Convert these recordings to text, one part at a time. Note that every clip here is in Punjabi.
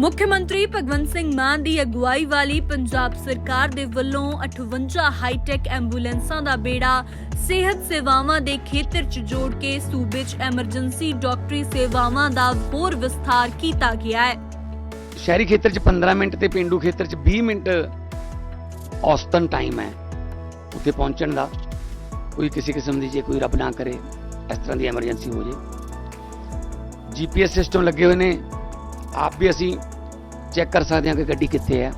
ਮੁੱਖ ਮੰਤਰੀ ਭਗਵੰਤ ਸਿੰਘ ਮਾਨ ਦੀ ਅਗਵਾਈ ਵਾਲੀ ਪੰਜਾਬ ਸਰਕਾਰ ਦੇ ਵੱਲੋਂ 58 ਹਾਈਟੈਕ ਐਂਬੂਲੈਂਸਾਂ ਦਾ ਬੇੜਾ ਸਿਹਤ ਸੇਵਾਵਾਂ ਦੇ ਖੇਤਰ 'ਚ ਜੋੜ ਕੇ ਸੂਬੇ 'ਚ ਐਮਰਜੈਂਸੀ ਡਾਕਟਰੀ ਸੇਵਾਵਾਂ ਦਾ ਹੋਰ ਵਿਸਥਾਰ ਕੀਤਾ ਗਿਆ ਹੈ। ਸ਼ਹਿਰੀ ਖੇਤਰ 'ਚ 15 ਮਿੰਟ ਤੇ ਪਿੰਡੂ ਖੇਤਰ 'ਚ 20 ਮਿੰਟ ਔਸਤਨ ਟਾਈਮ ਹੈ। ਉੱਥੇ ਪਹੁੰਚਣ ਦਾ ਕੋਈ ਕਿਸੇ ਕਿਸਮ ਦੀ ਜੇ ਕੋਈ ਰੱਬ ਨਾ ਕਰੇ, ਇਸ ਤਰ੍ਹਾਂ ਦੀ ਐਮਰਜੈਂਸੀ ਹੋ ਜੇ। ਜੀਪੀਐਸ ਸਿਸਟਮ ਲੱਗੇ ਹੋਏ ਨੇ। ਆਪ ਵੀ ਅਸੀਂ ਚੈੱਕ ਕਰ ਸਕਦੇ ਹਾਂ ਕਿ ਗੱਡੀ ਕਿੱਥੇ ਹੈ।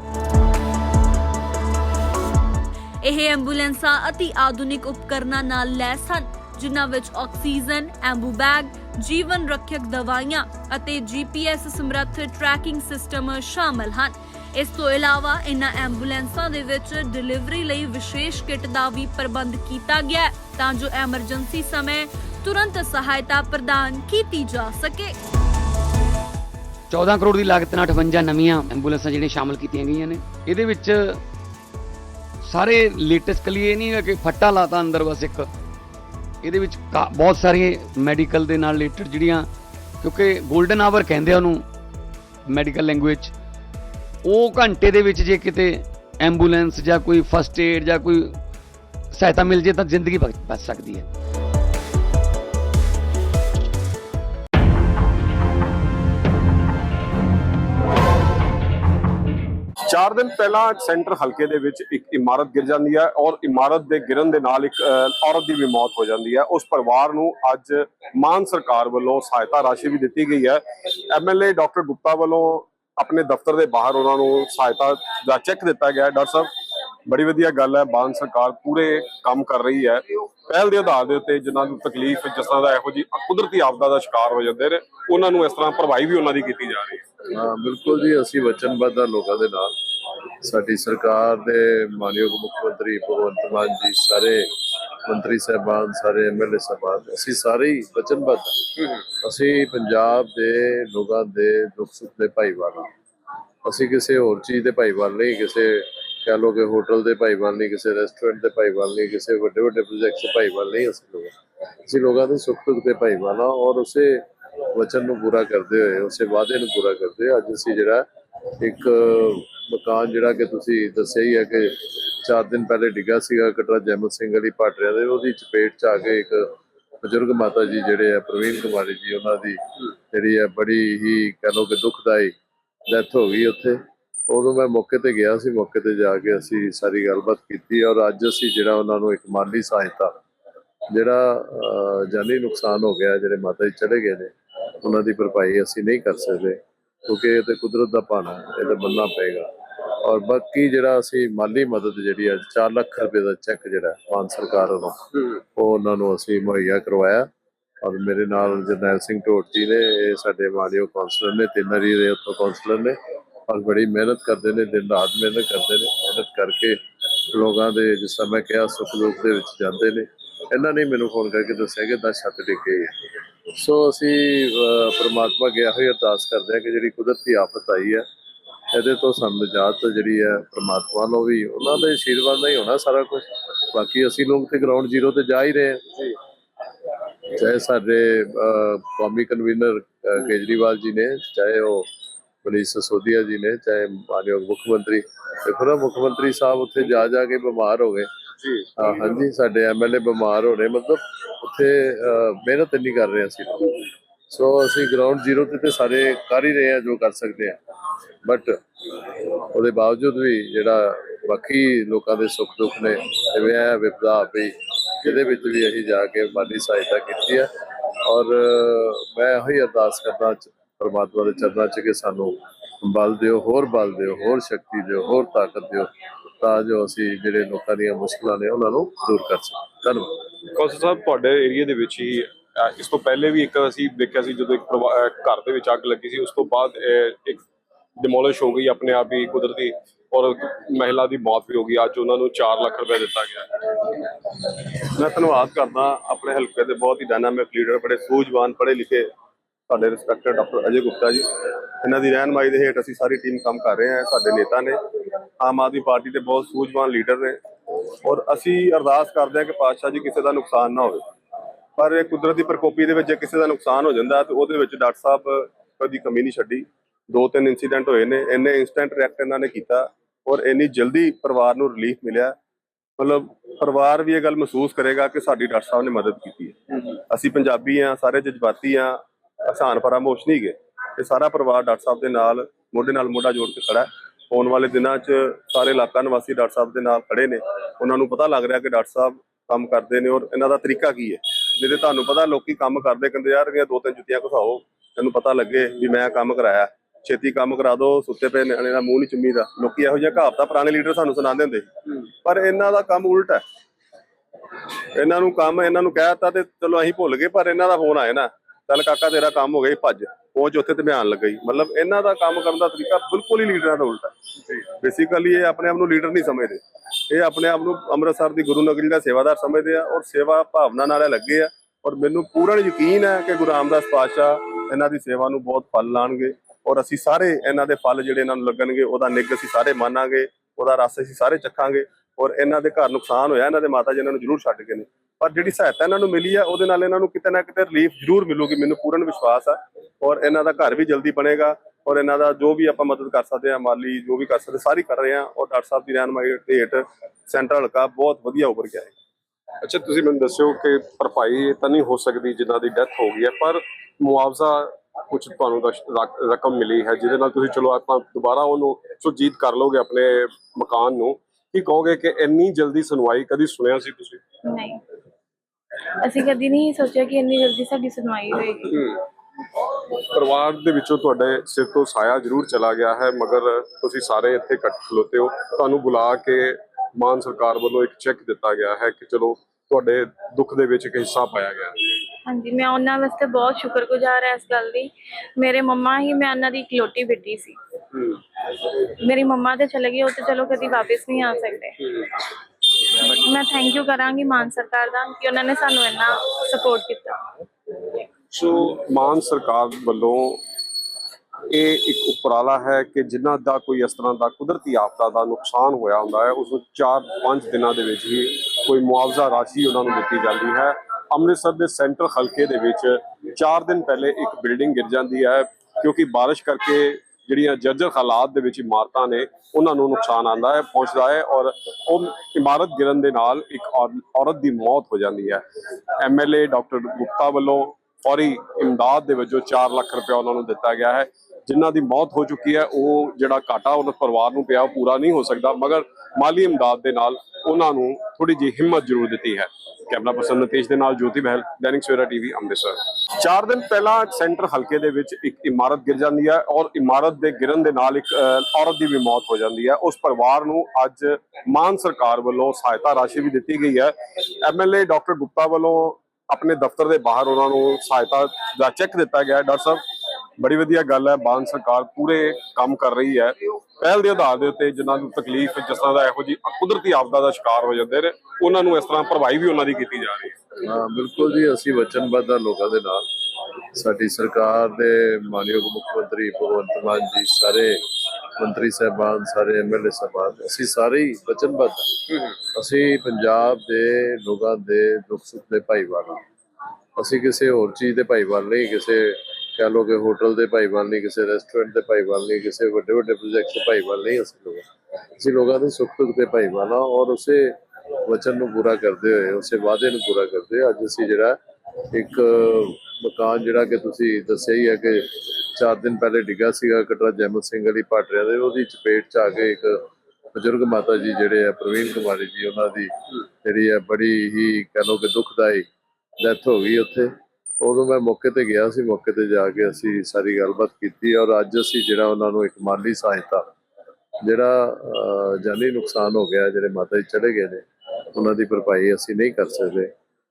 ਇਹ ਐਂਬੂਲੈਂਸਾਂ ਅਤੀ ਆਧੁਨਿਕ ਉਪਕਰਨਾਂ ਨਾਲ ਲੈਸ ਹਨ, ਜਿਨ੍ਹਾਂ ਵਿੱਚ ਆਕਸੀਜਨ ਐਂਬੂਬੈਗ ਜੀਵਨ ਰੱਖਿਅਕ ਦਵਾਈਆਂ ਅਤੇ ਜੀਪੀਐਸ ਸਮਰੱਥ ਟਰੈਕਿੰਗ ਸਿਸਟਮ ਸ਼ਾਮਲ ਹਨ। ਇਸ ਤੋਂ ਇਲਾਵਾ ਇਨ੍ਹਾਂ ਐਂਬੂਲੈਂਸਾਂ ਦੇ ਵਿੱਚ ਡਿਲੀਵਰੀ ਲਈ ਵਿਸ਼ੇਸ਼ ਕਿੱਟ ਦਾ ਵੀ ਪ੍ਰਬੰਧ ਕੀਤਾ ਗਿਆ ਹੈ, ਤਾਂ ਜੋ ਐਮਰਜੈਂਸੀ ਸਮੇਂ ਤੁਰੰਤ ਸਹਾਇਤਾ ਪ੍ਰਦਾਨ ਕੀਤੀ ਜਾ ਸਕੇ। 14 ਕਰੋੜ ਦੀ ਲਾਗਤ ਨਾਲ 58 ਨਵੀਆਂ ਐਂਬੂਲੈਂਸਾਂ ਜਿਹੜੀਆਂ ਸ਼ਾਮਲ ਕੀਤੀਆਂ ਗਈਆਂ ਨੇ। ਇਹਦੇ ਵਿੱਚ ਸਾਰੇ ਲੇਟੈਸਟ ਕਲੀ ਇਹ ਨਹੀਂ ਹੈ ਕਿ ਫੱਟਾ ਲਾਤਾ ਅੰਦਰ ਬਸ ਇੱਕ। ਇਹਦੇ ਵਿੱਚ ਕਾ- ਬਹੁਤ ਸਾਰੇ ਮੈਡੀਕਲ ਦੇ ਨਾਲ ਰਿਲੇਟਡ ਜਿਹੜੀਆਂ, ਕਿਉਂਕਿ 골ਡਨ ਆਵਰ ਕਹਿੰਦੇ ਆ ਉਹਨੂੰ ਮੈਡੀਕਲ ਲੈਂਗੁਏਜ ਉਹ ਘੰਟੇ ਦੇ ਵਿੱਚ ਜੇ ਕਿਤੇ ਐਂਬੂਲੈਂਸ ਜਾਂ ਕੋਈ ਫਸਟ ਏਡ ਜਾਂ ਕੋਈ ਸਹਾਇਤਾ ਮਿਲ ਜੇ ਤਾਂ ਜ਼ਿੰਦਗੀ ਬਚ ਬਚ ਸਕਦੀ ਹੈ। ਚਾਰ ਦਿਨ ਪਹਿਲਾਂ ਸੈਂਟਰ ਹਲਕੇ ਦੇ ਵਿੱਚ ਇੱਕ ਇਮਾਰਤ ਗਿਰ ਜਾਂਦੀ ਹੈ ਔਰ ਇਮਾਰਤ ਦੇ ਗਿਰਨ ਦੇ ਨਾਲ ਇੱਕ ਔਰਤ ਦੀ ਵੀ ਮੌਤ ਹੋ ਜਾਂਦੀ ਹੈ। ਉਸ ਪਰਿਵਾਰ ਨੂੰ ਅੱਜ ਮਾਨ ਸਰਕਾਰ ਵੱਲੋਂ ਸਹਾਇਤਾ ਰਾਸ਼ੀ ਵੀ ਦਿੱਤੀ ਗਈ ਹੈ। ਐਮਐਲਏ ਡਾਕਟਰ ਗੁਪਤਾ ਵੱਲੋਂ ਆਪਣੇ ਦਫ਼ਤਰ ਦੇ ਬਾਹਰ ਉਹਨਾਂ ਨੂੰ ਸਹਾਇਤਾ ਦਾ ਚੈੱਕ ਦਿੱਤਾ ਗਿਆ ਡਾਕਟਰ ਸਾਹਿਬ, ਬੜੀ ਵਧੀਆ ਗੱਲ ਹੈ। ਮਾਨ ਸਰਕਾਰ ਪੂਰੇ ਕੰਮ ਕਰ ਰਹੀ ਹੈ। ਪਹਿਲ ਦੇ ਆਧਾਰ ਦੇ ਉੱਤੇ ਜਿਨ੍ਹਾਂ ਨੂੰ ਤਕਲੀਫ ਜਿਸ ਤਰ੍ਹਾਂ ਦਾ ਇਹੋ ਜੀ ਕੁਦਰਤੀ ਆਪਦਾ ਦਾ ਸ਼ਿਕਾਰ ਹੋ ਜਾਂਦੇ ਨੇ, ਉਹਨਾਂ ਨੂੰ ਇਸ ਤਰ੍ਹਾਂ ਭਰਵਾਈ ਵੀ ਉਹਨਾਂ ਦੀ ਕੀਤੀ ਜਾ ਰਹੀ ਹੈ। ਬਿਲਕੁਲ ਜੀ ਅਸੀਂ ਵਚਨਬੱਧ ਹਾਂ ਲੋਕਾਂ ਦੇ ਨਾਲ। ਸਾਡੀ ਸਰਕਾਰ ਦੇ ਮਾਨਯੋਗ ਮੁੱਖ ਮੰਤਰੀ ਭਗਵੰਤ ਮਾਨ ਜੀ ਸਾਰੇ ਮੰਤਰੀ ਸਾਹਿਬਾਨ ਸਾਰੇ ਐਮਐਲਏ ਸਾਹਿਬਾਨ ਅਸੀਂ ਸਾਰੇ ਹੀ ਵਚਨਬੱਧ। ਅਸੀਂ ਪੰਜਾਬ ਦੇ ਲੋਕਾਂ ਦੇ ਦੁੱਖ ਸੁੱਖ ਦੇ ਭਾਈਵਾਲ ਹਾਂ। ਅਸੀਂ ਕਿਸੇ ਹੋਰ ਚੀਜ਼ ਦੇ ਭਾਈਵਾਲ ਨਹੀਂ ਕਿਸੇ ਕਹ ਲੋ ਕਿ ਹੋਟਲ ਦੇ ਭਾਈਵਾਲ ਨਹੀਂ ਕਿਸੇ ਰੈਸਟੋਰੈਂਟ ਦੇ ਭਾਈਵਾਲ ਨਹੀਂ ਕਿਸੇ ਵੱਡੇ ਵੱਡੇ ਪ੍ਰੋਜੈਕਟ ਦੇ ਭਾਈਵਾਲ ਨਹੀਂ ਅਸੀਂ ਲੋਕ ਅਸੀਂ ਲੋਕਾਂ ਦੇ ਸੁੱਖ ਦੁੱਖ ਦੇ ਭਾਈਵਾਲ ਹਾਂ ਔਰ ਉਸੇ ਵਚਨ ਨੂੰ ਪੂਰਾ ਕਰਦੇ ਹੋਏ ਉਸੇ ਵਾਅਦੇ ਨੂੰ ਪੂਰਾ ਕਰਦੇ ਹੋਏ ਅੱਜ ਅਸੀਂ ਜਿਹੜਾ ਇੱਕ ਮਕਾਨ ਜਿਹੜਾ ਕਿ ਤੁਸੀਂ ਦੱਸਿਆ ਹੀ ਹੈ ਕਿ 4 ਦਿਨ ਪਹਿਲੇ ਡਿੱਗਾ ਸੀਗਾ ਕਟਰਾ ਜੈਮਲ ਸਿੰਘ ਵਾਲੀ ਪਾਟਰਿਆਂ ਦੇ ਉਹਦੀ ਚਪੇਟ ਚ ਆ ਕੇ ਇੱਕ ਬਜ਼ੁਰਗ ਮਾਤਾ ਜੀ ਜਿਹੜੇ ਆ ਪ੍ਰਵੀਨ ਕੁਮਾਰੀ ਜੀ ਉਹਨਾਂ ਦੀ ਜਿਹੜੀ ਹੈ ਬੜੀ ਹੀ ਕਹ ਲਓ ਕਿ ਦੁਖਦਾਈ ਡੈਥ ਹੋ ਗਈ ਉੱਥੇ। ਉਦੋਂ ਮੈਂ ਮੌਕੇ ਤੇ ਗਿਆ ਸੀ ਮੌਕੇ ਤੇ ਜਾ ਕੇ ਅਸੀਂ ਸਾਰੀ ਗੱਲਬਾਤ ਕੀਤੀ ਔਰ ਅੱਜ ਅਸੀਂ ਜਿਹੜਾ ਉਹਨਾਂ ਨੂੰ ਇੱਕ ਮਾਲੀ ਸਹਾਇਤਾ ਜਿਹੜਾ ਅਹ, ਜਾਨੀ ਨੁਕਸਾਨ ਹੋ ਗਿਆ ਜਿਹੜੇ ਮਾਤਾ ਜੀ ਚੜੇ ਗਏ ਨੇ ਉਹਨਾਂ ਦੀ ਭਰਪਾਈ ਅਸੀਂ ਨਹੀਂ ਕਰ ਸਕਦੇ, ਕਿਉਂਕਿ ਇਹ ਤੇ ਕੁਦਰਤ ਦਾ ਭਾਣਾ, ਇਹ ਤਾਂ ਮੰਨਣਾ ਪਏਗਾ। ਔਰ ਬਾਕੀ ਜਿਹੜਾ ਅਸੀਂ ਮਾਲੀ ਮਦਦ ਜਿਹੜੀ ਹੈ 4 ਲੱਖ ਰੁਪਏ ਦਾ ਚੈੱਕ ਜਿਹੜਾ ਮਾਨ ਸਰਕਾਰ ਵੱਲੋਂ, ਉਹ ਉਹਨਾਂ ਨੂੰ ਅਸੀਂ ਮੁਹੱਈਆ ਕਰਵਾਇਆ। ਔਰ ਮੇਰੇ ਨਾਲ ਜਰਨੈਲ ਸਿੰਘ ਢੋਟ ਜੀ ਨੇ, ਇਹ ਸਾਡੇ ਮਾਨਯੋਗ ਕਾਉਂਸਲਰ ਨੇ, ਤਿੰਨ ਵਾਰੀ ਦੇ ਉੱਥੋਂ ਕਾਉਂਸਲਰ ਨੇ। ਔਰ ਬੜੀ ਮਿਹਨਤ ਕਰਦੇ ਨੇ, ਦਿਨ ਰਾਤ ਮਿਹਨਤ ਕਰਦੇ ਨੇ, ਮਿਹਨਤ ਕਰਕੇ ਲੋਕਾਂ ਦੇ, ਜਿਸ ਤਰ੍ਹਾਂ ਮੈਂ ਕਿਹਾ ਸੁੱਖ ਦੇ ਵਿੱਚ ਜਾਂਦੇ ਨੇ। ਇਹਨਾਂ ਨੇ ਮੈਨੂੰ ਫੋਨ ਕਰਕੇ ਦੱਸਿਆ ਕਿ ਦਸ ਛੱਤ ਡਿੱਗੇ ਸੋ ਅਸੀਂ ਪ੍ਰਮਾਤਮਾ ਅੱਗੇ ਇਹੋ ਅਰਦਾਸ ਕਰਦੇ ਹਾਂ ਕਿ ਜਿਹੜੀ ਕੁਦਰਤੀ ਆਫਤ ਆਈ ਹੈ ਇਹਦੇ ਤੋਂ ਸਾਨੂੰ ਨਿਜਾਤ ਜਿਹੜੀ ਹੈ ਪ੍ਰਮਾਤਮਾ ਨੂੰ ਵੀ ਉਹਨਾਂ ਦੇ ਆਸ਼ੀਰਵਾਦ ਨਾਲ ਹੀ ਹੋਣਾ ਸਾਰਾ ਕੁਝ ਬਾਕੀ ਅਸੀਂ ਲੋਕ ਤੇ ਗਰਾਊਂਡ ਜ਼ੀਰੋ ਤੇ ਜਾ ਹੀ ਰਹੇ ਹਾਂ। ਚਾਹੇ ਸਾਡੇ ਕੌਮੀ ਕਨਵੀਨਰ ਕੇਜਰੀਵਾਲ ਜੀ ਨੇ ਚਾਹੇ ਉਹ ਮਨੀਸ਼ ਸਸੋਦੀਆ ਜੀ ਨੇ ਚਾਹੇ ਮਾਨਯੋਗ ਮੁੱਖ ਮੰਤਰੀ ਦੇਖੋ ਨਾ ਮੁੱਖ ਮੰਤਰੀ ਸਾਹਿਬ ਉੱਥੇ ਜਾ ਜਾ ਕੇ ਬਿਮਾਰ ਹੋ ਗਏ। ਹਾਂ, ਹਾਂਜੀ ਸਾਡੇ ਐਮਐਲਏ ਬਿਮਾਰ ਹੋ ਰਹੇ ਮਤਲਬ ਉੱਥੇ ਮਿਹਨਤ ਨਹੀਂ ਕਰ ਰਹੇ ਅਸੀਂ ਸੋ ਅਸੀਂ ਗਰਾਊਂਡ ਜ਼ੀਰੋ ਤੇ ਤੇ ਸਾਰੇ ਕਰ ਹੀ ਰਹੇ ਆ ਜੋ ਕਰ ਸਕਦੇ ਆ ਬਟ ਉਹਦੇ ਬਾਵਜੂਦ ਵੀ ਜਿਹੜਾ ਬਾਕੀ ਲੋਕਾਂ ਦੇ ਸੁੱਖ ਦੁੱਖ ਨੇ ਜਿਵੇਂ ਆ ਵਿਪਦਾ ਪਈ ਇਹਦੇ ਵਿੱਚ ਵੀ ਅਸੀਂ ਜਾ ਕੇ ਮਾਲੀ ਸਹਾਇਤਾ ਕੀਤੀ ਹੈ। ਔਰ ਮੈਂ ਇਹੀ ਅਰਦਾਸ ਕਰਦਾ ਪਰਮਾਤਮਾ ਦੇ ਚਰਨਾਂ 'ਚ ਕਿ ਸਾਨੂੰ ਬਲ ਦਿਓ ਹੋਰ ਬਲ ਦਿਓ ਹੋਰ ਸ਼ਕਤੀ ਦਿਓ ਹੋਰ ਤਾਕਤ ਦਿਓ। ਤਾਂ ਜੋ ਅਸੀਂ ਜਿਹੜੇ ਲੋਕਾਂ ਦੀਆਂ ਮੁਸ਼ਕਲਾਂ ਨੇ ਉਹਨਾਂ ਨੂੰ ਦੂਰ ਕਰ ਸਕੀਏ। ਧੰਨਵਾਦ। ਕੌਂਸਲ ਸਾਹਿਬ ਤੁਹਾਡੇ ਏਰੀਆ ਦੇ ਵਿੱਚ ਹੀ ਇਸ ਤੋਂ ਪਹਿਲੇ ਵੀ ਇੱਕ ਅਸੀਂ ਦੇਖਿਆ ਸੀ ਜਦੋਂ ਇੱਕ ਘਰ ਦੇ ਵਿੱਚ ਅੱਗ ਲੱਗੀ ਸੀ ਉਸ ਤੋਂ ਬਾਅਦ ਇੱਕ ਡਿਮੋਲਿਸ਼ ਹੋ ਗਈ ਆਪਣੇ ਆਪ ਹੀ ਕੁਦਰਤੀ ਔਰ ਮਹਿਲਾ ਦੀ ਮੌਤ ਵੀ ਹੋ ਗਈ। ਅੱਜ ਉਹਨਾਂ ਨੂੰ 4 ਲੱਖ ਰੁਪਏ ਦਿੱਤਾ ਗਿਆ ਮੈਂ ਧੰਨਵਾਦ ਕਰਦਾ ਆਪਣੇ ਹਲਕੇ ਦੇ ਬਹੁਤ ਹੀ ਡਾਇਨਾਮਿਕ ਲੀਡਰ ਬੜੇ ਸੂਝਵਾਨ ਪੜ੍ਹੇ ਲਿਖੇ ਸਾਡੇ ਰਿਸਪੈਕਟਡ ਡਾਕਟਰ ਅਜੇ ਗੁਪਤਾ ਜੀ। ਇਹਨਾਂ ਦੀ ਰਹਿਨਮਾਈ ਦੇ ਹੇਠ ਅਸੀਂ ਸਾਰੀ ਟੀਮ ਕੰਮ ਕਰ ਰਹੇ ਹਾਂ ਸਾਡੇ ਨੇਤਾ ਨੇ। ਆਮ ਆਦਮੀ ਪਾਰਟੀ ਦੇ ਬਹੁਤ ਸੂਝਵਾਨ ਲੀਡਰ ਨੇ। ਔਰ ਅਸੀਂ ਅਰਦਾਸ ਕਰਦੇ ਹਾਂ ਕਿ ਪਾਤਸ਼ਾਹ ਜੀ ਕਿਸੇ ਦਾ ਨੁਕਸਾਨ ਨਾ ਹੋਵੇ। ਪਰ ਇਹ ਕੁਦਰਤੀ ਪ੍ਰਕੋਪੀ ਦੇ ਵਿੱਚ ਜੇ ਕਿਸੇ ਦਾ ਨੁਕਸਾਨ ਹੋ ਜਾਂਦਾ ਤੇ ਉਹਦੇ ਵਿੱਚ ਡਾਕਟਰ ਸਾਹਿਬ ਕਦੀ ਕਮੀ ਨਹੀਂ ਛੱਡੀ। ਦੋ ਤਿੰਨ ਇਨਸੀਡੈਂਟ ਹੋਏ ਨੇ ਇੰਨੇ ਇਨਸਟੈਂਟ ਰਿਐਕਟ ਇਹਨਾਂ ਨੇ ਕੀਤਾ ਔਰ ਇੰਨੀ ਜਲਦੀ ਪਰਿਵਾਰ ਨੂੰ ਰਿਲੀਫ ਮਿਲਿਆ। ਮਤਲਬ ਪਰਿਵਾਰ ਵੀ ਇਹ ਗੱਲ ਮਹਿਸੂਸ ਕਰੇਗਾ ਕਿ ਸਾਡੀ ਡਾਕਟਰ ਸਾਹਿਬ ਨੇ ਮਦਦ ਕੀਤੀ ਹੈ। ਅਸੀਂ ਪੰਜਾਬੀ ਆ ਸਾਰੇ ਜਜ਼ਬਾਤੀ ਆ ਆਸਾਨ ਪਰਾਮੋਸ਼ ਨਹੀਂ ਗਏ। ਤੇ ਸਾਰਾ ਪਰਿਵਾਰ ਡਾਕਟਰ ਸਾਹਿਬ ਦੇ ਨਾਲ ਮੋਢੇ ਨਾਲ ਮੋਢਾ ਜੋੜ ਕੇ ਖੜਾ ਆਉਣ ਵਾਲੇ ਦਿਨਾਂ 'ਚ ਸਾਰੇ ਇਲਾਕਾ ਨਿਵਾਸੀ ਡਾਕਟਰ ਸਾਹਿਬ ਦੇ ਨਾਲ ਖੜੇ ਨੇ। ਉਹਨਾਂ ਨੂੰ ਪਤਾ ਲੱਗ ਰਿਹਾ ਕਿ ਡਾਕਟਰ ਸਾਹਿਬ ਕੰਮ ਕਰਦੇ ਨੇ ਔਰ ਇਹਨਾਂ ਦਾ ਤਰੀਕਾ ਕੀ ਹੈ। ਤੇ ਤੁਹਾਨੂੰ ਪਤਾ ਲੋਕੀ ਕੰਮ ਕਰਦੇ ਕਹਿੰਦੇ ਯਾਰ ਇਹਦੀਆਂ ਦੋ ਤਿੰਨ ਜੁੱਤੀਆਂ ਘਸਾਓ। ਤੈਨੂੰ ਪਤਾ ਲੱਗੇ ਵੀ ਮੈਂ ਕੰਮ ਕਰਾਇਆ। ਛੇਤੀ ਕੰਮ ਕਰਾ ਦਿਓ ਸੁੱਤੇ ਪਏ ਨਿਆਣੇ ਦਾ ਮੂੰਹ ਨਹੀਂ ਚੁੰਮੀਦਾ। ਲੋਕੀ ਇਹੋ ਜਿਹੀਆਂ ਕਹਾਵਤਾਂ ਪੁਰਾਣੇ ਲੀਡਰ ਸਾਨੂੰ ਸੁਣਾਉਂਦੇ ਹੁੰਦੇ ਪਰ ਇਹਨਾਂ ਦਾ ਕੰਮ ਉਲਟ ਹੈ। ਇਹਨਾਂ ਨੂੰ ਕੰਮ ਇਹਨਾਂ ਨੂੰ ਕਹਿਤਾ ਤੇ ਚਲੋ ਅਸੀਂ ਭੁੱਲ ਗਏ ਪਰ ਇਹਨਾਂ ਦਾ ਫੋਨ ਆਇਆ ਨਾ। ਚੱਲ ਕਾਕਾ ਤੇਰਾ ਕੰਮ ਹੋ ਗਿਆ ਭੱਜ। ਪਹੁੰਚ ਉੱਥੇ ਤੇ ਬਿਆਨ ਲੱਗਾ ਈ ਮਤਲਬ ਇਹਨਾਂ ਦਾ ਕੰਮ ਕਰਨ ਦਾ ਤਰੀਕਾ ਬਿਲਕੁਲ ਹੀ ਲੀਡਰਾਂ ਦਾ ਉਲਟਾ। ਬੇਸਿਕਲੀ ਇਹ ਆਪਣੇ ਆਪ ਨੂੰ ਲੀਡਰ ਨਹੀਂ ਸਮਝਦੇ। ਇਹ ਆਪਣੇ ਆਪ ਨੂੰ ਅੰਮ੍ਰਿਤਸਰ ਦੀ ਗੁਰੂ ਨਗਰੀ ਦਾ ਸੇਵਾਦਾਰ ਸਮਝਦੇ ਆ ਔਰ ਸੇਵਾ ਭਾਵਨਾ ਨਾਲ ਲੱਗੇ ਆ। ਔਰ ਮੈਨੂੰ ਪੂਰਨ ਯਕੀਨ ਹੈ ਕਿ ਗੁਰੂ ਰਾਮਦਾਸ ਪਾਤਸ਼ਾਹ ਇਹਨਾਂ ਦੀ ਸੇਵਾ ਨੂੰ ਬਹੁਤ ਫਲ ਲਾਣਗੇ ਔਰ ਅਸੀਂ ਸਾਰੇ ਇਹਨਾਂ ਦੇ ਫਲ ਜਿਹੜੇ ਇਹਨਾਂ ਨੂੰ ਲੱਗਣਗੇ ਉਹਦਾ ਨਿੱਘ ਅਸੀਂ ਸਾਰੇ ਮੰਨਾਂਗੇ ਉਹਦਾ ਰਸ ਅਸੀਂ ਸਾਰੇ ਚੱਖਾਂਗੇ ਔਰ ਇਹਨਾਂ ਦੇ ਘਰ ਨੁਕਸਾਨ ਹੋਇਆ ਇਹਨਾਂ ਦੇ ਮਾਤਾ ਜੀ ਇਹਨਾਂ ਨੂੰ ਜ਼ਰੂਰ ਛੱਡ ਗਏ ਨੇ। ਪਰ ਜਿਹੜੀ ਸਹਾਇਤਾ ਇਹਨਾਂ ਨੂੰ ਮਿਲੀ ਆ ਉਹਦੇ ਨਾਲ ਇਹਨਾਂ ਨੂੰ ਕਿਤੇ ਨਾ ਕਿਤੇ ਰਿਲੀਫ ਜ਼ਰੂਰ ਮਿਲੂਗੀ ਮੈਨੂੰ ਪੂਰਨ ਵਿਸ਼ਵਾਸ ਆ। ਔਰ ਇਹਨਾਂ ਦਾ ਘਰ ਵੀ ਜਲਦੀ ਬਣੇਗਾ ਔਰ ਇਹਨਾਂ ਦਾ ਜੋ ਵੀ ਆਪਾਂ ਮਦਦ ਕਰ ਸਕਦੇ ਆ ਮਾਲੀ ਜੋ ਵੀ ਕਰ ਸਕਦੇ ਸਾਰੀ ਕਰ ਰਹੇ ਆ ਔਰ ਡਾਕਟਰ ਸਾਹਿਬ ਦੀ ਰਹਿਨਮਾਈ ਦੇ ਹੇਠ ਸੈਂਟਰਲ ਹਲਕਾ ਬਹੁਤ ਵਧੀਆ ਉੱਭਰ ਗਿਆ ਹੈ। ਅੱਛਾ ਤੁਸੀਂ ਮੈਨੂੰ ਦੱਸਿਓ ਕਿ ਭਰਪਾਈ ਤਾਂ ਨਹੀਂ ਹੋ ਸਕਦੀ ਜਿਨ੍ਹਾਂ ਦੀ ਡੈਥ ਹੋ ਗਈ ਹੈ ਪਰ ਮੁਆਵਜ਼ਾ ਕੁਝ ਤੁਹਾਨੂੰ ਰਕਮ ਮਿਲੀ ਹੈ ਜਿਹਦੇ ਨਾਲ ਤੁਸੀਂ ਚਲੋ ਆਪਾਂ ਦੁਬਾਰਾ ਉਹਨੂੰ ਸੁਰਜੀਤ ਕਰ ਲਓਗੇ ਆਪਣੇ ਮਕਾਨ ਨੂੰ। ਕੀ ਕਹੋਗੇ ਕਿ ਇੰਨੀ ਜਲਦੀ ਸੁਣਵਾਈ ਕਦੀ ਸੁਣਿਆ ਸੀ ਤੁਸੀਂ? ਨਹੀਂ। ਅਸੀਂ ਕਦੀ ਨਹੀਂ ਸੋਚਿਆ ਕਿ ਇੰਨੀ ਜਲਦੀ ਸਾਡੀ ਸੁਣਵਾਈ ਹੋਏਗੀ। ਪਰਿਵਾਰ ਦੇ ਵਿੱਚੋਂ ਤੁਹਾਡੇ ਸਿਰ ਤੋਂ ਸਾਇਆ ਜ਼ਰੂਰ ਚਲਾ ਗਿਆ ਹੈ ਮਗਰ ਤੁਸੀਂ ਸਾਰੇ ਇੱਥੇ ਇਕੱਠ ਖਲੋਤੇ ਹੋ। ਤੁਹਾਨੂੰ ਬੁਲਾ ਕੇ ਮਾਨ ਸਰਕਾਰ ਵੱਲੋਂ ਇੱਕ ਚੈੱਕ ਦਿੱਤਾ ਗਿਆ ਹੈ ਕਿ ਚਲੋ ਤੁਹਾਡੇ ਦੁੱਖ ਦੇ ਵਿੱਚ ਇੱਕ ਹਿੱਸਾ ਪਾਇਆ ਗਿਆ ਹਾਂਜੀ ਮੈਂ ਉਹਨਾਂ ਵਾਸਤੇ ਬਹੁਤ ਸ਼ੁਕਰਗੁਜ਼ਾਰ ਹਾਂ ਇਸ ਗੱਲ ਦੀ। ਮੇਰੇ ਮੰਮਾ ਹੀ ਮੈਂ ਉਹਨਾਂ ਦੀ ਇਕਲੌਤੀ ਬੇਟੀ ਸੀ। ਮੇਰੀ ਮੰਮਾ ਤੇ ਚਲੇ ਗਈ ਉਹ ਤੇ ਚਲੋ ਕਦੀ ਵਾਪਸ ਨਹੀਂ ਆ ਸਕਦੇ। ਬਟ ਮੈਂ ਥੈਂਕ ਯੂ ਕਰਾਂਗੀ ਮਾਨ ਸਰਕਾਰ ਦਾ ਕਿ ਉਹਨਾਂ ਨੇ ਸਾਨੂੰ ਇੰਨਾ ਸਪੋਰਟ ਕੀਤਾ। ਸੋ ਮਾਨ ਸਰਕਾਰ ਵੱਲੋਂ ਇਹ ਇੱਕ ਉਪਰਾਲਾ ਹੈ ਕਿ ਜਿਨ੍ਹਾਂ ਦਾ ਕੋਈ ਇਸ ਤਰ੍ਹਾਂ ਦਾ ਕੁਦਰਤੀ ਆਫਤਾ ਦਾ ਨੁਕਸਾਨ ਹੋਇਆ ਹੁੰਦਾ ਹੈ, ਉਸ ਨੂੰ 4-5 ਦਿਨਾਂ ਦੇ ਵਿੱਚ ਹੀ ਕੋਈ ਮੁਆਵਜ਼ਾ ਰਾਸ਼ੀ ਉਹਨਾਂ ਨੂੰ ਦਿੱਤੀ ਜਾਂਦੀ ਹੈ। ਅੰਮ੍ਰਿਤਸਰ ਦੇ ਸੈਂਟਰ ਹਲਕੇ ਦੇ ਵਿੱਚ 4 ਦਿਨ ਪਹਿਲੇ ਇੱਕ ਬਿਲਡਿੰਗ ਗਿਰ ਜਾਂਦੀ ਹੈ, ਕਿਉਂਕਿ ਬਾਰਿਸ਼ ਕਰਕੇ ਜਿਹੜੀਆਂ ਜਰਜਰ ਹਾਲਾਤ ਦੇ ਵਿੱਚ ਇਮਾਰਤਾਂ ਨੇ, ਉਹਨਾਂ ਨੂੰ ਨੁਕਸਾਨ ਆਂਦਾ ਹੈ, ਪਹੁੰਚਦਾ ਹੈ ਔਰ ਉਹ ਇਮਾਰਤ ਗਿਰਨ ਦੇ ਨਾਲ ਇੱਕ ਔਰ- ਔਰਤ ਦੀ ਮੌਤ ਹੋ ਜਾਂਦੀ ਹੈ। ਐਮਐਲਏ ਡਾਕਟਰ ਗੁਪਤਾ ਵੱਲੋਂ ਫੌਰੀ ਇਮਦਾਦ ਦੇ ਵਜੋਂ 4 ਲੱਖ ਰੁਪਏ ਉਹਨਾਂ ਨੂੰ ਦਿੱਤਾ ਗਿਆ ਹੈ। ਜਿਨ੍ਹਾਂ ਦੀ ਮੌਤ ਹੋ ਚੁੱਕੀ ਹੈ, ਉਹ ਜਿਹੜਾ ਘਾਟਾ ਉਹਨਾਂ ਪਰਿਵਾਰ ਨੂੰ ਪਿਆ, ਉਹ ਪੂਰਾ ਨਹੀਂ ਹੋ ਸਕਦਾ। ਮਗਰ ਮਾਲੀ ਇਮਦਾਦ ਦੇ ਨਾਲ ਉਹਨਾਂ ਨੂੰ ਥੋੜੀ ਜਿਹੀ ਹਿੰਮਤ ਜ਼ਰੂਰ ਦਿੱਤੀ ਹੈ। ਕੈਮਰਾ ਪਰਸਨ ਨਤੇਸ਼ ਦੇ ਨਾਲ ਜੋਤੀ ਬਹਿਲ ਦੈਨਿਕ ਸਵੇਰਾ ਟੀਵੀ, ਅੰਮ੍ਰਿਤਸਰ। 4 ਦਿਨ ਪਹਿਲਾਂ ਸੈਂਟਰ ਹਲਕੇ ਦੇ ਵਿੱਚ ਇੱਕ ਇਮਾਰਤ ਗਿਰ ਜਾਂਦੀ ਹੈ ਔਰ ਇਮਾਰਤ ਦੇ ਗਿਰਨ ਦੇ ਨਾਲ ਇੱਕ ਔਰਤ ਦੀ ਵੀ ਮੌਤ ਹੋ ਜਾਂਦੀ ਹੈ। ਉਸ ਪਰਿਵਾਰ ਨੂੰ ਅੱਜ ਮਾਨ ਸਰਕਾਰ ਵੱਲੋਂ ਸਹਾਇਤਾ ਰਾਸ਼ੀ ਵੀ ਦਿੱਤੀ ਗਈ ਹੈ। ਐਮਐਲਏ ਡਾਕਟਰ ਗੁਪਤਾ ਵੱਲੋਂ ਆਪਣੇ ਦਫ਼ਤਰ ਦੇ ਬਾਹਰ ਉਹਨਾਂ ਨੂੰ ਸਹਾਇਤਾ ਦਾ ਚੈੱਕ ਦਿੱਤਾ ਗਿਆ ਡਾਕਟਰ ਸਾਹਿਬ ਬੜੀ ਵਧੀਆ ਗੱਲ ਹੈ, ਮਾਨ ਸਰਕਾਰ ਪੂਰੇ ਕੰਮ ਕਰ ਰਹੀ ਹੈ। ਪਹਿਲ ਦੇ ਆਧਾਰ ਦੇ ਉੱਤੇ ਜਿਨ੍ਹਾਂ ਨੂੰ ਤਕਲੀਫ, ਜਿਸ ਤਰ੍ਹਾਂ ਦਾ ਇਹੋ ਜੀ ਕੁਦਰਤੀ ਆਪਦਾ ਦਾ ਸ਼ਿਕਾਰ ਹੋ ਜਾਂਦੇ ਨੇ, ਉਹਨਾਂ ਨੂੰ ਇਸ ਤਰ੍ਹਾਂ ਭਰਵਾਈ ਵੀ ਉਹਨਾਂ ਦੀ ਕੀਤੀ ਜਾ ਰਹੀ ਹੈ। ਹਾਂ, ਬਿਲਕੁਲ ਜੀ, ਅਸੀਂ ਵਚਨਬੱਧ ਹਾਂ ਲੋਕਾਂ ਦੇ ਨਾਲ। ਸਾਡੀ ਸਰਕਾਰ ਦੇ ਮਾਨਯੋਗ ਮੁੱਖ ਮੰਤਰੀ ਭਗਵੰਤ ਮਾਨ ਜੀ, ਸਾਰੇ ਮੰਤਰੀ ਸਾਹਿਬਾਨ, ਸਾਰੇ ਐਮਐਲਏ ਸਾਹਿਬਾਨ, ਅਸੀਂ ਸਾਰੇ ਹੀ ਵਚਨਬੱਧ ਅਸੀਂ ਪੰਜਾਬ ਦੇ ਲੋਕਾਂ ਦੇ ਦੁੱਖ ਸੁੱਖ ਦੇ ਭਾਈਵਾਲ ਅਸੀਂ ਕਿਸੇ ਹੋਰ ਚੀਜ਼ ਦੇ ਭਾਈਵਾਲ ਨਹੀਂ, ਕਿਸੇ ਕਹ ਲੋ ਕਿ ਹੋਟਲ ਦੇ ਭਾਈਵਾਲ ਨਹੀਂ, ਕਿਸੇ ਰੈਸਟੋਰੈਂਟ ਦੇ ਭਾਈਵਾਲ ਨਹੀਂ, ਕਿਸੇ ਵੱਡੇ ਵੱਡੇ ਪ੍ਰੋਜੈਕਟ ਦੇ ਭਾਈਵਾਲ ਨਹੀਂ ਅਸੀਂ ਲੋਕ। ਅਸੀਂ ਲੋਕਾਂ ਦੇ ਸੁੱਖ ਦੁੱਖ ਦੇ ਭਾਈਵਾਲ ਹਾਂ ਔਰ ਉਸੇ ਵਚਨ ਨੂੰ ਪੂਰਾ ਕਰਦੇ ਹੋਏ, ਉਸੇ ਵਾਅਦੇ ਨੂੰ ਪੂਰਾ ਕਰਦੇ ਹੋਏ ਅੱਜ ਅਸੀਂ ਜਿਹੜਾ ਇੱਕ ਮਕਾਨ ਜਿਹੜਾ ਕਿ ਤੁਸੀਂ ਦੱਸਿਆ ਹੀ ਹੈ ਕਿ 4 ਦਿਨ ਪਹਿਲੇ ਡਿੱਗਾ ਸੀਗਾ ਕਟਰਾ ਜੈਮਲ ਸਿੰਘ ਵਾਲੀ ਪਾਟਰਿਆਂ ਦੇ, ਉਹਦੀ ਚਪੇਟ ਚ ਆ ਕੇ ਇੱਕ ਬਜ਼ੁਰਗ ਮਾਤਾ ਜੀ ਜਿਹੜੇ ਆ, ਪ੍ਰਵੀਨ ਕੁਮਾਰੀ ਜੀ, ਉਹਨਾਂ ਦੀ ਜਿਹੜੀ ਹੈ ਬੜੀ ਹੀ ਕਹ ਲਓ ਕਿ ਦੁਖਦਾਈ ਡੈਥ ਹੋ ਗਈ ਉੱਥੇ। ਉਦੋਂ ਮੈਂ ਮੌਕੇ ਤੇ ਗਿਆ ਸੀ, ਮੌਕੇ ਤੇ ਜਾ ਕੇ ਅਸੀਂ ਸਾਰੀ ਗੱਲਬਾਤ ਕੀਤੀ ਔਰ ਅੱਜ ਅਸੀਂ ਜਿਹੜਾ ਉਹਨਾਂ ਨੂੰ ਇੱਕ ਮਾਲੀ ਸਹਾਇਤਾ, ਜਿਹੜਾ ਜਾਨੀ ਨੁਕਸਾਨ ਹੋ ਗਿਆ, ਜਿਹੜੇ ਮਾਤਾ ਜੀ ਚਲੇ ਗਏ ਨੇ, ਉਹਨਾਂ ਦੀ ਭਰਪਾਈ ਅਸੀਂ ਨਹੀਂ ਕਰ ਸਕਦੇ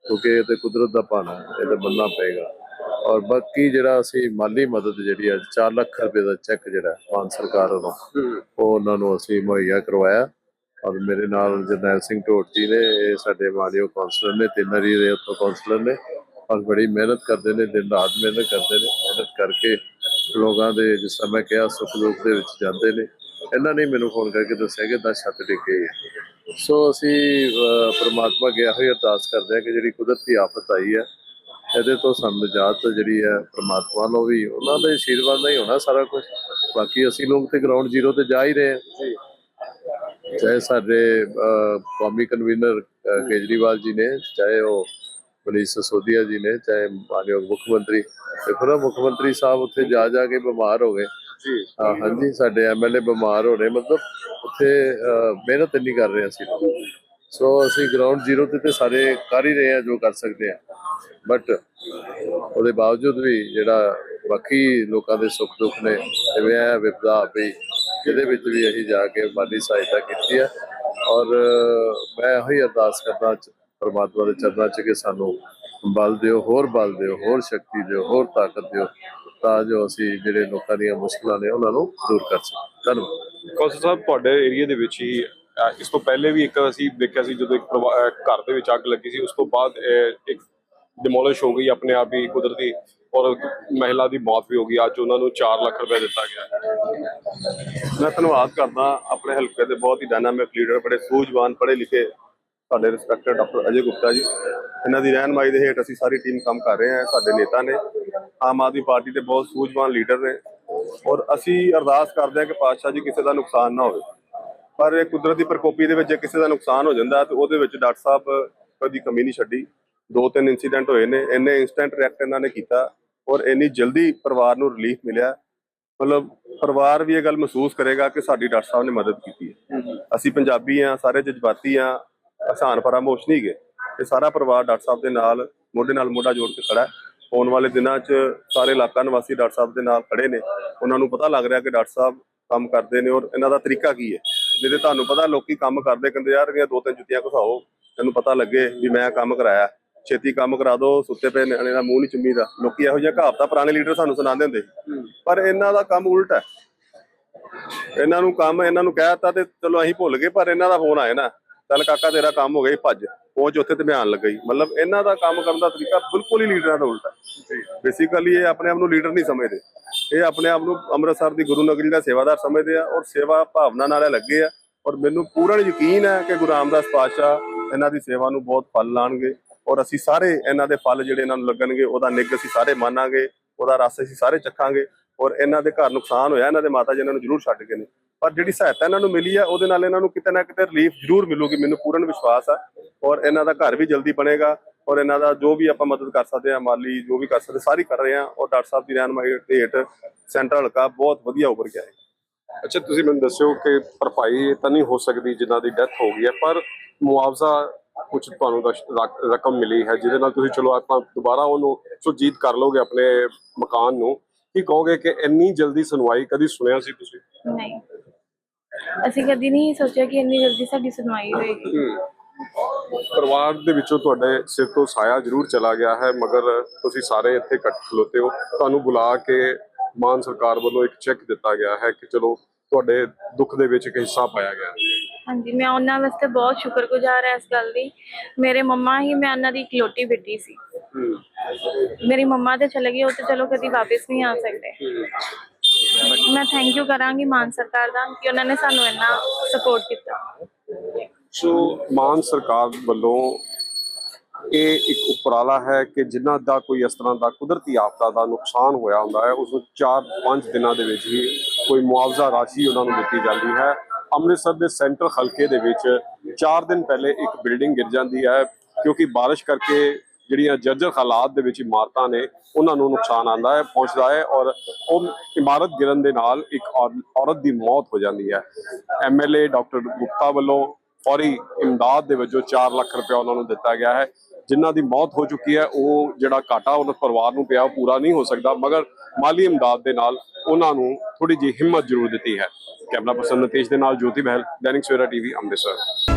ਕਿਉਂਕਿ ਇਹ ਤੇ ਕੁਦਰਤ ਦਾ ਭਾਣਾ, ਇਹ ਤਾਂ ਬੰਨਾ ਪਏਗਾ। ਔਰ ਬਾਕੀ ਜਿਹੜਾ ਅਸੀਂ ਮਾਲੀ ਮਦਦ ਜਿਹੜੀ ਅੱਜ 4 ਲੱਖ ਰੁਪਏ ਦਾ ਚੈੱਕ ਜਿਹੜਾ ਮਾਨ ਸਰਕਾਰ ਵੱਲੋਂ, ਉਹ ਉਹਨਾਂ ਨੂੰ ਅਸੀਂ ਮੁਹੱਈਆ ਕਰਵਾਇਆ। ਔਰ ਮੇਰੇ ਨਾਲ ਜਰਨੈਲ ਸਿੰਘ ਢੋਟ ਜੀ ਨੇ, ਇਹ ਸਾਡੇ ਮਾਨਯੋਗ ਕਾਉਂਸਲਰ ਨੇ, ਤਿੰਨ ਵਾਰੀ ਦੇ ਉੱਥੋਂ ਕਾਉਂਸਲਰ ਨੇ। ਔਰ ਬੜੀ ਮਿਹਨਤ ਕਰਦੇ ਨੇ, ਦਿਨ ਰਾਤ ਮਿਹਨਤ ਕਰਦੇ ਨੇ, ਮਿਹਨਤ ਕਰਕੇ ਲੋਕਾਂ ਦੇ, ਜਿਸ ਤਰ੍ਹਾਂ ਮੈਂ ਕਿਹਾ, ਸੁੱਖ ਦੇ ਵਿੱਚ ਜਾਂਦੇ ਨੇ। ਇਹਨਾਂ ਨੇ ਮੈਨੂੰ ਫੋਨ ਕਰਕੇ ਦੱਸਿਆ ਕਿ ਦਾ ਛੱਤ ਡਿੱਗ ਸੋ ਅਸੀਂ ਪ੍ਰਮਾਤਮਾ ਗਿਆ ਹੋਈ ਅਰਦਾਸ ਕਰਦੇ ਹਾਂ ਕਿ ਜਿਹੜੀ ਕੁਦਰਤੀ ਆਫਤ ਆਈ ਹੈ, ਇਹਦੇ ਤੋਂ ਸਾਨੂੰ ਨਿਜਾਤ ਜਿਹੜੀ ਹੈ ਪ੍ਰਮਾਤਮਾ ਨੂੰ ਵੀ, ਉਹਨਾਂ ਦੇ ਆਸ਼ੀਰਵਾਦ ਨਾਲ ਹੀ ਹੋਣਾ ਸਾਰਾ ਕੁਝ ਬਾਕੀ ਅਸੀਂ ਲੋਕ ਤੇ ਗਰਾਊਂਡ ਜ਼ੀਰੋ ਤੇ ਜਾ ਹੀ ਰਹੇ ਹਾਂ। ਚਾਹੇ ਸਾਡੇ ਕੌਮੀ ਕਨਵੀਨਰ ਕੇਜਰੀਵਾਲ ਜੀ ਨੇ, ਚਾਹੇ ਉਹ ਮਨੀਸ਼ ਸਸੋਦੀਆ ਜੀ ਨੇ ਚਾਹੇ ਮਾਨਯੋਗ ਮੁੱਖ ਮੰਤਰੀ ਦੇਖੋ ਨਾ ਮੁੱਖ ਮੰਤਰੀ ਸਾਹਿਬ ਉੱਥੇ ਜਾ ਜਾ ਕੇ ਬਿਮਾਰ ਹੋ ਗਏ। ਜੀ। ਹਾਂ ਹਾਂਜੀ ਸਾਡੇ ਐਮਐਲਏ ਬਿਮਾਰ ਹੋ ਰਹੇ ਮਤਲਬ ਉੱਥੇ ਮਿਹਨਤ ਨਹੀਂ ਕਰ ਰਹੇ ਅਸੀਂ। ਸੋ ਅਸੀਂ ਗਰਾਊਂਡ ਜ਼ੀਰੋ ਤੇ ਤੇ ਸਾਰੇ ਕਰ ਹੀ ਰਹੇ ਹਾਂ ਜੋ ਕਰ ਸਕਦੇ ਹਾਂ। ਬਟ ਉਹਦੇ ਬਾਵਜੂਦ ਵੀ ਜਿਹੜਾ ਬਾਕੀ ਲੋਕਾਂ ਦੇ ਸੁੱਖ ਦੁੱਖ ਨੇ ਜਿਵੇਂ ਹੈ ਵਿਪਦਾ ਵੀ ਇਹਦੇ ਵਿੱਚ ਵੀ ਅਸੀਂ ਜਾ ਕੇ ਮਾਲੀ ਸਹਾਇਤਾ ਕੀਤੀ ਹੈ। ਔਰ ਮੈਂ ਇਹੀ ਅਰਦਾਸ ਕਰਦਾ ਪ੍ਰਮਾਤਮਾ ਦੇ ਚਰਨਾਂ 'ਚ ਕਿ ਸਾਨੂੰ ਬਲ ਦਿਓ ਹੋਰ ਬਲ ਦਿਓ ਹੋਰ ਸ਼ਕਤੀ ਦਿਓ ਹੋਰ ਤਾਕਤ ਦਿਓ ਤਾਂ ਜੋ ਅਸੀਂ ਜਿਹੜੇ ਲੋਕਾਂ ਦੀਆਂ ਮੁਸ਼ਕਲਾਂ ਨੇ ਉਹਨਾਂ ਨੂੰ ਦੂਰ ਕਰ ਸਕੀਏ। ਧੰਨਵਾਦ। ਕੌਂਸਲ ਸਾਹਿਬ ਤੁਹਾਡੇ ਏਰੀਆ ਦੇ ਵਿੱਚ ਹੀ ਇਸ ਤੋਂ ਪਹਿਲੇ ਵੀ ਇੱਕ ਅਸੀਂ ਦੇਖਿਆ ਸੀ ਜਦੋਂ ਇੱਕ ਘਰ ਦੇ ਵਿੱਚ ਅੱਗ ਲੱਗੀ ਸੀ ਉਸ ਤੋਂ ਬਾਅਦ ਇੱਕ ਡਿਮੋਲਿਸ਼ ਹੋ ਗਈ ਆਪਣੇ ਆਪ ਹੀ ਕੁਦਰਤੀ ਔਰ ਮਹਿਲਾ ਦੀ ਮੌਤ ਵੀ ਹੋ ਗਈ। ਅੱਜ ਉਹਨਾਂ ਨੂੰ 4 ਲੱਖ ਰੁਪਏ ਦਿੱਤਾ ਗਿਆ ਮੈਂ ਧੰਨਵਾਦ ਕਰਦਾ ਆਪਣੇ ਹਲਕੇ ਦੇ ਬਹੁਤ ਹੀ ਡਾਇਨਾਮਿਕ ਲੀਡਰ ਬੜੇ ਸੂਝਵਾਨ ਪੜ੍ਹੇ ਲਿਖੇ ਸਾਡੇ ਰਿਸਪੈਕਟਡ ਡਾਕਟਰ ਅਜੇ ਗੁਪਤਾ ਜੀ। ਇਹਨਾਂ ਦੀ ਰਹਿਨਮਾਈ ਦੇ ਹੇਠ ਅਸੀਂ ਸਾਰੀ ਟੀਮ ਕੰਮ ਕਰ ਰਹੇ ਹਾਂ ਸਾਡੇ ਨੇਤਾ ਨੇ। ਆਮ ਆਦਮੀ ਪਾਰਟੀ ਦੇ ਬਹੁਤ ਸੂਝਵਾਨ ਲੀਡਰ ਨੇ। ਔਰ ਅਸੀਂ ਅਰਦਾਸ ਕਰਦੇ ਹਾਂ ਕਿ ਪਾਤਸ਼ਾਹ ਜੀ ਕਿਸੇ ਦਾ ਨੁਕਸਾਨ ਨਾ ਹੋਵੇ। ਪਰ ਇਹ ਕੁਦਰਤੀ ਪ੍ਰਕੋਪੀ ਦੇ ਵਿੱਚ ਜੇ ਕਿਸੇ ਦਾ ਨੁਕਸਾਨ ਹੋ ਜਾਂਦਾ ਤੇ ਉਹਦੇ ਵਿੱਚ ਡਾਕਟਰ ਸਾਹਿਬ ਕਦੀ ਕਮੀ ਨਹੀਂ ਛੱਡੀ। ਦੋ ਤਿੰਨ ਇਨਸੀਡੈਂਟ ਹੋਏ ਨੇ ਇੰਨੇ ਇਨਸਟੈਂਟ ਰਿਐਕਟ ਇਹਨਾਂ ਨੇ ਕੀਤਾ ਔਰ ਇੰਨੀ ਜਲਦੀ ਪਰਿਵਾਰ ਨੂੰ ਰਿਲੀਫ ਮਿਲਿਆ। ਮਤਲਬ ਪਰਿਵਾਰ ਵੀ ਇਹ ਗੱਲ ਮਹਿਸੂਸ ਕਰੇਗਾ ਕਿ ਸਾਡੀ ਡਾਕਟਰ ਸਾਹਿਬ ਨੇ ਮਦਦ ਕੀਤੀ ਹੈ। ਅਸੀਂ ਪੰਜਾਬੀ ਆ ਸਾਰੇ ਜਜ਼ਬਾਤੀ ਆ ਆਸਾਨ ਫਰਾਮੋਸ਼ ਨਹੀਂ ਗਏ ਇਹ ਸਾਰਾ ਪਰਿਵਾਰ ਡਾਕਟਰ ਸਾਹਿਬ ਦੇ ਨਾਲ ਮੋਢੇ ਨਾਲ ਮੋਢਾ ਜੋੜ ਕੇ ਖੜਾ ਹੈ। ਆਉਣ ਵਾਲੇ ਦਿਨਾਂ 'ਚ ਸਾਰੇ ਇਲਾਕਾ ਨਿਵਾਸੀ ਡਾਕਟਰ ਸਾਹਿਬ ਦੇ ਨਾਲ ਖੜੇ ਨੇ। ਉਹਨਾਂ ਨੂੰ ਪਤਾ ਲੱਗ ਰਿਹਾ ਕਿ ਡਾਕਟਰ ਸਾਹਿਬ ਕੰਮ ਕਰਦੇ ਨੇ ਔਰ ਇਹਨਾਂ ਦਾ ਤਰੀਕਾ ਕੀ ਹੈ। ਜਿਹਦੇ ਤੁਹਾਨੂੰ ਪਤਾ ਲੋਕੀ ਕੰਮ ਕਰਦੇ ਕਹਿੰਦੇ ਯਾਰ ਇਹਦੀਆਂ ਦੋ ਤਿੰਨ ਜੁੱਤੀਆਂ ਘਸਾਓ। ਤੈਨੂੰ ਪਤਾ ਲੱਗੇ ਵੀ ਮੈਂ ਕੰਮ ਕਰਾਇਆ। ਛੇਤੀ ਕੰਮ ਕਰਾ ਦਿਓ ਸੁੱਤੇ ਪਏ ਨਿਆਣੇ ਦਾ ਮੂੰਹ ਨਹੀਂ ਚੁੰਮੀਦਾ। ਲੋਕੀ ਇਹੋ ਜਿਹੀਆਂ ਕਹਾਵਤਾਂ ਪੁਰਾਣੇ ਲੀਡਰ ਸਾਨੂੰ ਸੁਣਾਉਂਦੇ ਹੁੰਦੇ। ਪਰ ਇਹਨਾਂ ਦਾ ਕੰਮ ਉਲਟ ਹੈ। ਇਹਨਾਂ ਨੂੰ ਕੰਮ ਇਹਨਾਂ ਨੂੰ ਕਹਿਤਾ ਤੇ ਚਲੋ ਅਸੀਂ ਭੁੱਲ ਗਏ ਪਰ ਇਹਨਾਂ ਦਾ ਫੋਨ ਆਇਆ ਨਾ। ਚੱਲ ਕਾਕਾ ਤੇਰਾ ਕੰਮ ਹੋ ਗਿਆ ਭੱਜ। ਪਹੁੰਚ ਉੱਥੇ ਤੇ ਬਿਆਨ ਲੱਗਾ ਈ ਮਤਲਬ ਇਹਨਾਂ ਦਾ ਕੰਮ ਕਰਨ ਦਾ ਤਰੀਕਾ ਬਿਲਕੁਲ ਹੀ ਲੀਡਰਾਂ ਦਾ ਉਲਟਾ। ਬੇਸਿਕਲੀ ਇਹ ਆਪਣੇ ਆਪ ਨੂੰ ਲੀਡਰ ਨਹੀਂ ਸਮਝਦੇ। ਇਹ ਆਪਣੇ ਆਪ ਨੂੰ ਅੰਮ੍ਰਿਤਸਰ ਦੀ ਗੁਰੂ ਨਗਰੀ ਦਾ ਸੇਵਾਦਾਰ ਸਮਝਦੇ ਆ ਔਰ ਸੇਵਾ ਭਾਵਨਾ ਨਾਲ ਲੱਗੇ ਆ। ਔਰ ਮੈਨੂੰ ਪੂਰਨ ਯਕੀਨ ਹੈ ਕਿ ਗੁਰੂ ਰਾਮਦਾਸ ਪਾਤਸ਼ਾਹ ਇਹਨਾਂ ਦੀ ਸੇਵਾ ਨੂੰ ਬਹੁਤ ਫਲ ਲਾਣਗੇ। ਔਰ ਅਸੀਂ ਸਾਰੇ ਇਹਨਾਂ ਦੇ ਫਲ ਜਿਹੜੇ ਇਹਨਾਂ ਨੂੰ ਲੱਗਣਗੇ ਉਹਦਾ ਨਿੱਘ ਅਸੀਂ ਸਾਰੇ ਮੰਨਾਂਗੇ ਉਹਦਾ ਰਸ ਅਸੀਂ ਸਾਰੇ ਚੱਖਾਂਗੇ ਔਰ ਇਹਨਾਂ ਦੇ ਘਰ ਨੁਕਸਾਨ ਹੋਇਆ, ਇਹਨਾਂ ਦੇ ਮਾਤਾ ਜੀ ਇਹਨਾਂ ਨੂੰ ਜ਼ਰੂਰ ਛੱਡ ਗਏ ਨੇ। ਪਰ ਜਿਹੜੀ ਸਹਾਇਤਾ ਇਹਨਾਂ ਨੂੰ ਮਿਲੀ ਆ, ਉਹਦੇ ਨਾਲ ਇਹਨਾਂ ਨੂੰ ਕਿਤੇ ਨਾ ਕਿਤੇ ਰਿਲੀਫ ਜ਼ਰੂਰ ਮਿਲੂਗੀ, ਮੈਨੂੰ ਪੂਰਨ ਵਿਸ਼ਵਾਸ ਆ। ਔਰ ਇਹਨਾਂ ਦਾ ਘਰ ਵੀ ਜਲਦੀ ਬਣੇਗਾ, ਔਰ ਇਹਨਾਂ ਦਾ ਜੋ ਵੀ ਆਪਾਂ ਮਦਦ ਕਰ ਸਕਦੇ ਆ, ਮਾਲੀ ਜੋ ਵੀ ਕਰ ਸਕਦੇ, ਸਾਰੀ ਕਰ ਰਹੇ ਆ, ਔਰ ਡਾਕਟਰ ਸਾਹਿਬ ਦੀ ਰਹਿਨਮਾਈ ਦੇ ਹੇਠ ਸੈਂਟਰ ਹਲਕਾ ਬਹੁਤ ਵਧੀਆ ਉੱਭਰ ਗਿਆ ਆਏ ਅੱਛਾ, ਤੁਸੀਂ ਮੈਨੂੰ ਦੱਸਿਓ ਕਿ ਭਰਪਾਈ ਤਾਂ ਨਹੀਂ ਹੋ ਸਕਦੀ ਜਿਨ੍ਹਾਂ ਦੀ ਡੈਥ ਹੋ ਗਈ ਹੈ, ਪਰ ਮੁਆਵਜ਼ਾ ਕੁਝ ਤੁਹਾਨੂੰ ਰਕਮ ਮਿਲੀ ਹੈ, ਜਿਹਦੇ ਨਾਲ ਤੁਸੀਂ ਚਲੋ ਆਪਾਂ ਦੁਬਾਰਾ ਉਹਨੂੰ ਸੁਰਜੀਤ ਕਰ ਲੋਗੇ ਆਪਣੇ ਮਕਾਨ ਨੂੰ। ਕੀ ਕਹੋਗੇ ਕਿ ਇੰਨੀ ਜਲਦੀ ਸੁਣਵਾਈ ਕਦੀ ਸੁਣਿਆ ਸੀ ਤੁਸੀਂ? ਨਹੀਂ। ਅਸੀਂ ਕਦੀ ਨਹੀਂ ਸੋਚਿਆ ਕਿ ਇੰਨੀ ਜਲਦੀ ਸਾਡੀ ਸੁਣਵਾਈ ਹੋਏਗੀ। ਪਰਿਵਾਰ ਦੇ ਵਿੱਚੋਂ ਤੁਹਾਡੇ ਸਿਰ ਤੋਂ ਸਾਇਆ ਜ਼ਰੂਰ ਚਲਾ ਗਿਆ ਹੈ ਮਗਰ ਤੁਸੀਂ ਸਾਰੇ ਇੱਥੇ ਇਕੱਠ ਖਲੋਤੇ ਹੋ। ਤੁਹਾਨੂੰ ਬੁਲਾ ਕੇ ਮਾਨ ਸਰਕਾਰ ਵੱਲੋਂ ਇੱਕ ਚੈੱਕ ਦਿੱਤਾ ਗਿਆ ਹੈ ਕਿ ਚਲੋ ਤੁਹਾਡੇ ਦੁੱਖ ਦੇ ਵਿੱਚ ਇੱਕ ਹਿੱਸਾ ਪਾਇਆ ਗਿਆ ਹਾਂਜੀ ਮੈਂ ਉਹਨਾਂ ਵਾਸਤੇ ਬਹੁਤ ਸ਼ੁਕਰਗੁਜ਼ਾਰ ਹਾਂ ਇਸ ਗੱਲ ਦੀ। ਮੇਰੇ ਮੰਮਾ ਹੀ ਮੈਂ ਉਹਨਾਂ ਦੀ ਇਕਲੌਤੀ ਬੇਟੀ ਸੀ। ਮੇਰੀ ਮੰਮਾ ਤੇ ਚਲੇ ਗਈ, ਉਹ ਤੇ ਚਲੋ ਕਦੀ ਵਾਪਸ ਨਹੀਂ ਆ ਸਕਦੇ। But ਮੈਂ ਥੈਂਕ ਯੂ ਕਰਾਂਗੀ ਮਾਨ ਸਰਕਾਰ ਦਾ ਕਿ ਉਹਨਾਂ ਨੇ ਸਾਨੂੰ ਇੰਨਾ ਸਪੋਰਟ ਕੀਤਾ। ਸੋ ਮਾਨ ਸਰਕਾਰ ਵੱਲੋਂ ਇਹ ਇੱਕ ਉਪਰਾਲਾ ਹੈ ਕਿ ਜਿਨ੍ਹਾਂ ਦਾ ਕੋਈ ਇਸ ਤਰ੍ਹਾਂ ਦਾ ਕੁਦਰਤੀ ਆਫਤਾ ਦਾ ਨੁਕਸਾਨ ਹੋਇਆ ਹੁੰਦਾ ਹੈ, ਉਸ ਨੂੰ 4-5 ਦਿਨਾਂ ਦੇ ਵਿੱਚ ਹੀ ਕੋਈ ਮੁਆਵਜ਼ਾ ਰਾਸ਼ੀ ਉਹਨਾਂ ਨੂੰ ਦਿੱਤੀ ਜਾਂਦੀ ਹੈ। ਅੰਮ੍ਰਿਤਸਰ ਦੇ ਸੈਂਟਰ ਹਲਕੇ ਦੇ ਵਿੱਚ 4 ਦਿਨ ਪਹਿਲੇ ਇੱਕ ਬਿਲਡਿੰਗ ਗਿਰ ਜਾਂਦੀ ਹੈ, ਕਿਉਂਕਿ ਬਾਰਿਸ਼ ਕਰਕੇ ਜਿਹੜੀਆਂ ਜਰਜਰ ਹਾਲਾਤ ਦੇ ਵਿੱਚ ਇਮਾਰਤਾਂ ਨੇ, ਉਹਨਾਂ ਨੂੰ ਨੁਕਸਾਨ ਆਉਂਦਾ ਹੈ, ਪਹੁੰਚਦਾ ਹੈ ਔਰ ਉਹ ਇਮਾਰਤ ਗਿਰਨ ਦੇ ਨਾਲ ਇੱਕ ਔਰ- ਔਰਤ ਦੀ ਮੌਤ ਹੋ ਜਾਂਦੀ ਹੈ। ਐਮਐਲਏ ਡਾਕਟਰ ਗੁਪਤਾ ਵੱਲੋਂ ਫੌਰੀ ਇਮਦਾਦ ਦੇ ਵਜੋਂ 4 ਲੱਖ ਰੁਪਏ ਉਹਨਾਂ ਨੂੰ ਦਿੱਤਾ ਗਿਆ ਹੈ। ਜਿਨ੍ਹਾਂ ਦੀ ਮੌਤ ਹੋ ਚੁੱਕੀ ਹੈ, ਉਹ ਜਿਹੜਾ ਘਾਟਾ ਉਹਨਾਂ ਪਰਿਵਾਰ ਨੂੰ ਪਿਆ, ਉਹ ਪੂਰਾ ਨਹੀਂ ਹੋ ਸਕਦਾ, ਮਗਰ ਮਾਲੀ ਇਮਦਾਦ ਦੇ ਨਾਲ ਉਹਨਾਂ ਨੂੰ ਥੋੜੀ ਜਿਹੀ ਹਿੰਮਤ ਜ਼ਰੂਰ ਦਿੱਤੀ ਹੈ। ਕੈਮਰਾ ਪਰਸਨ ਨਤੇਸ਼ ਦੇ ਨਾਲ ਜੋਤੀ ਬਹਿਲ ਦੈਨਿਕ ਸਵੇਰਾ ਟੀਵੀ, ਅੰਮ੍ਰਿਤਸਰ।